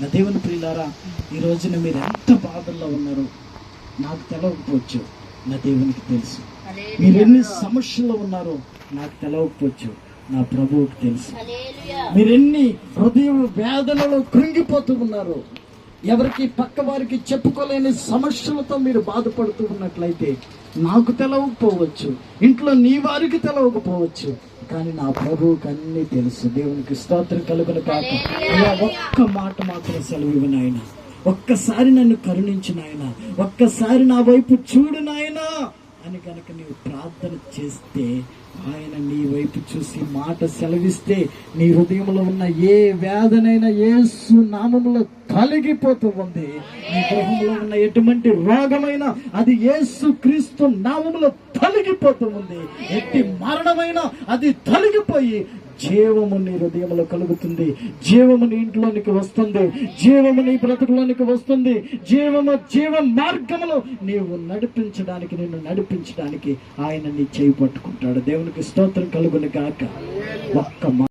నా దేవుని ప్రియులారా ఈ రోజున మీరు ఎంత బాధల్లో ఉన్నారో నాకు తెలవకపోవచ్చు. నా దేవునికి తెలుసు. మీరు ఎన్ని సమస్యల్లో ఉన్నారో నాకు తెలవకపోవచ్చు. నా ప్రభువుకి తెలుసు. మీరు ఎన్ని హృదయ వేదనలో కృంగిపోతూ ఉన్నారు ఎవరికి పక్క వారికి చెప్పుకోలేని సమస్యలతో మీరు బాధపడుతూ ఉన్నట్లయితే నాకు తెలవకపోవచ్చు. ఇంట్లో నీ వారికి తెలవకపోవచ్చు. కానీ నా ప్రభువుకి అన్నీ తెలుసు. దేవునికి స్తోత్రం కలుగును కాక. అలా ఒక్క మాట మాత్రం సెలవు నాయన. ఒక్కసారి నన్ను కరుణించు నాయన. ఒక్కసారి నా వైపు చూడు నాయనా అని కనుక నీవు ప్రార్థన చేస్తే ఆయన నీ వైపు చూసి మాట సెలవిస్తే నీ హృదయంలో ఉన్న ఏ వేదనైనా యేసు నామములో కలిగిపోతూ ఉంది. నీ గృహంలో ఉన్న ఎటువంటి రోగమైనా అది ఏసు క్రీస్తు నామములో తొలగిపోతూ ఉంది. ఎట్టి మరణమైనా అది తొలగిపోయి జీవము నీ హృదయంలో కలుగుతుంది. జీవము నీ ఇంట్లోనికి వస్తుంది. జీవము నీ బ్రతుకులోనికి వస్తుంది. జీవము జీవ మార్గములో నీవు నడిపించడానికి నిన్ను నడిపించడానికి ఆయన నీ చేయి పట్టుకుంటాడు. దేవునికి స్తోత్రం కలుగుని గాక. ఒక్క మా-